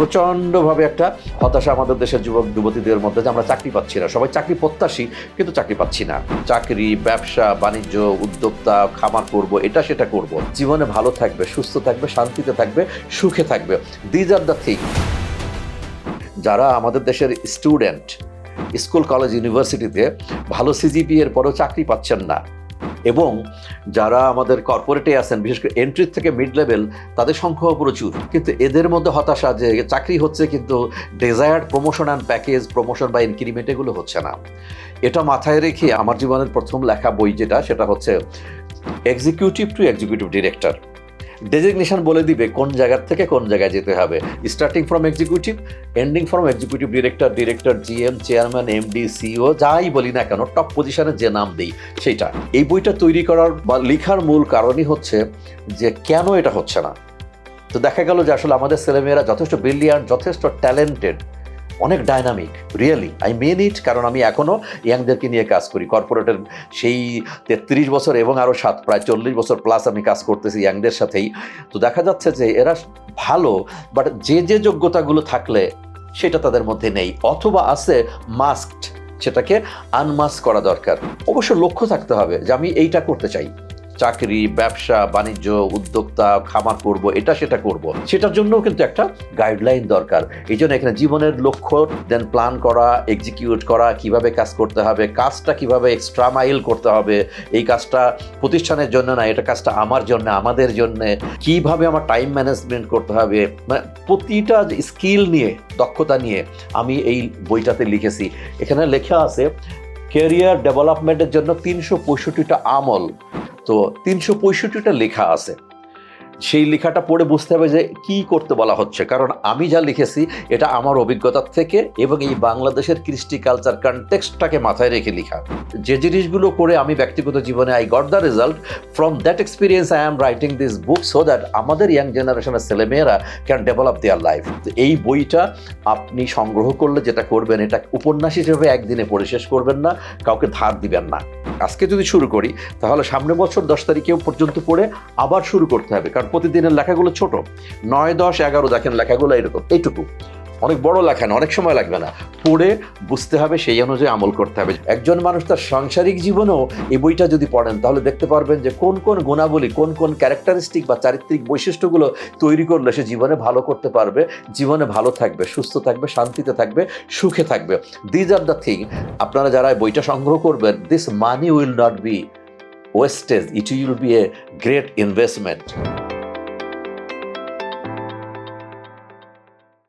প্রচণ্ডভাবে একটা হতাশা আমাদের দেশের যুবক, যুবতীদের মধ্যে যে আমরা চাকরি পাচ্ছি না। সবাই চাকরি প্রত্যাশী, কিন্তু চাকরি পাচ্ছি না। চাকরি, ব্যবসা, বাণিজ্য, উদ্যোক্তা, খামার করব, এটা সেটা করব। জীবনে ভালো থাকবে, সুস্থ থাকবে, শান্তিতে থাকবে, সুখে থাকবে। দিজ আর দ্য থিং যারা আমাদের দেশের স্টুডেন্ট স্কুল কলেজ ইউনিভার্সিটিতে ভালো সিজিপি এর পরেও চাকরি পাচ্ছেন না এবং যারা আমাদের কর্পোরেটে আছেন, বিশেষ করে এন্ট্রি থেকে মিড লেভেল তাদের সংখ্যাও প্রচুর। কিন্তু এদের মধ্যে হতাশা যে চাকরি হচ্ছে কিন্তু desired promotion and package promotion বা ইনক্রিমেন্ট এগুলো হচ্ছে না। এটা মাথায় রেখে আমার জীবনের প্রথম লেখা বই যেটা, সেটা হচ্ছে executive to executive director designation বলে দিবে কোন জায়গার থেকে কোন জায়গায় যেতে হবে। Starting from executive ending from executive director director GM chairman MD CEO যাই বলি না কেন টপ পজিশনে যে নাম দিই সেইটা এই বইটা তৈরি করার বা লেখার মূল কারণই হচ্ছে যে কেন এটা হচ্ছে না। তো দেখা গেল যে আসলে আমাদের ছেলেমেয়েরা যথেষ্ট ব্রিলিয়ান্ট যথেষ্ট ট্যালেন্টেড অনেক dynamic really I mean it কারণ আমি এখনও ইয়াংদেরকে নিয়ে কাজ করি। কর্পোরেটের সেই তেত্রিশ বছর এবং আরও সাত, প্রায় চল্লিশ বছর প্লাস আমি কাজ করতেছি ইয়াংদের সাথেই। তো দেখা যাচ্ছে যে এরা ভালো বাট যে যে যোগ্যতাগুলো থাকলে সেটা তাদের মধ্যে নেই। অথবা আছে মাস্কড সেটাকে আনমাস্ক করা দরকার। অবশ্য লক্ষ্য থাকতে হবে যে আমি এইটা করতে চাই। চাকরি, ব্যবসা, বাণিজ্য, উদ্যোক্তা, খামার করব, এটা সেটা করব। সেটার জন্যও কিন্তু একটা গাইডলাইন দরকার। এই জন্য এখানে জীবনের লক্ষ্য দেন প্ল্যান করা এক্সিকিউট করা, কীভাবে কাজ করতে হবে, কাজটা কীভাবে এক্সট্রা মাইল করতে হবে, এই কাজটা প্রতিষ্ঠানের জন্য না, এটা কাজটা আমার জন্য, আমাদের জন্য, কীভাবে আমার টাইম ম্যানেজমেন্ট করতে হবে মানে প্রতিটা স্কিল নিয়ে, দক্ষতা নিয়ে আমি এই বইটাতে লিখেছি। এখানে লেখা আছে ক্যারিয়ার ডেভেলপমেন্টের জন্য তিনশো পঁয়ষট্টিটা আমল। তো তিনশো পঁয়ষট্টিটা লেখা আছে। সেই লেখাটা পড়ে বুঝতে হবে যে কি করতে বলা হচ্ছে। কারণ আমি যা লিখেছি, এটা আমার অভিজ্ঞতার থেকে এবং এই বাংলাদেশের কৃষ্টি কালচার কনটেক্সটটাকে মাথায় রেখে লেখা। যে জিনিসগুলো করে আমি ব্যক্তিগত জীবনে I got the result from that experience I am writing this book so that আমাদের ইয়াং জেনারেশনের ছেলেমেয়েরা ক্যান ডেভেলপ দেয়ার লাইফ এই বইটা আপনি সংগ্রহ করলে যেটা করবেন, এটা উপন্যাস হিসেবে একদিনে পড়ে শেষ করবেন না, কাউকে ধার দিবেন না। আজকে যদি শুরু করি, তাহলে সামনে বছর দশ তারিখেও পর্যন্ত পড়ে আবার শুরু করতে হবে, কারণ প্রতিদিনের লেখাগুলো ছোট। নয়, দশ, এগারো দেখেন লেখাগুলো এরকম, এইটুকু। অনেক বড় লেখা না, অনেক সময় লাগবে না। পড়ে বুঝতে হবে সেই অনুযায়ী আমল করতে হবে। একজন মানুষ তার সাংসারিক জীবনেও এই বইটা যদি পড়েন, তাহলে দেখতে পারবেন যে কোন কোন গুণাবলী, কোন কোন ক্যারেক্টারিস্টিক বা চারিত্রিক বৈশিষ্ট্যগুলো তৈরি করলে সে জীবনে ভালো করতে পারবে, জীবনে ভালো থাকবে, সুস্থ থাকবে, শান্তিতে থাকবে, সুখে থাকবে। দিজ আর দ্য থিং আপনারা যারা বইটা সংগ্রহ করবেন this money will not be wastage it will be a great investment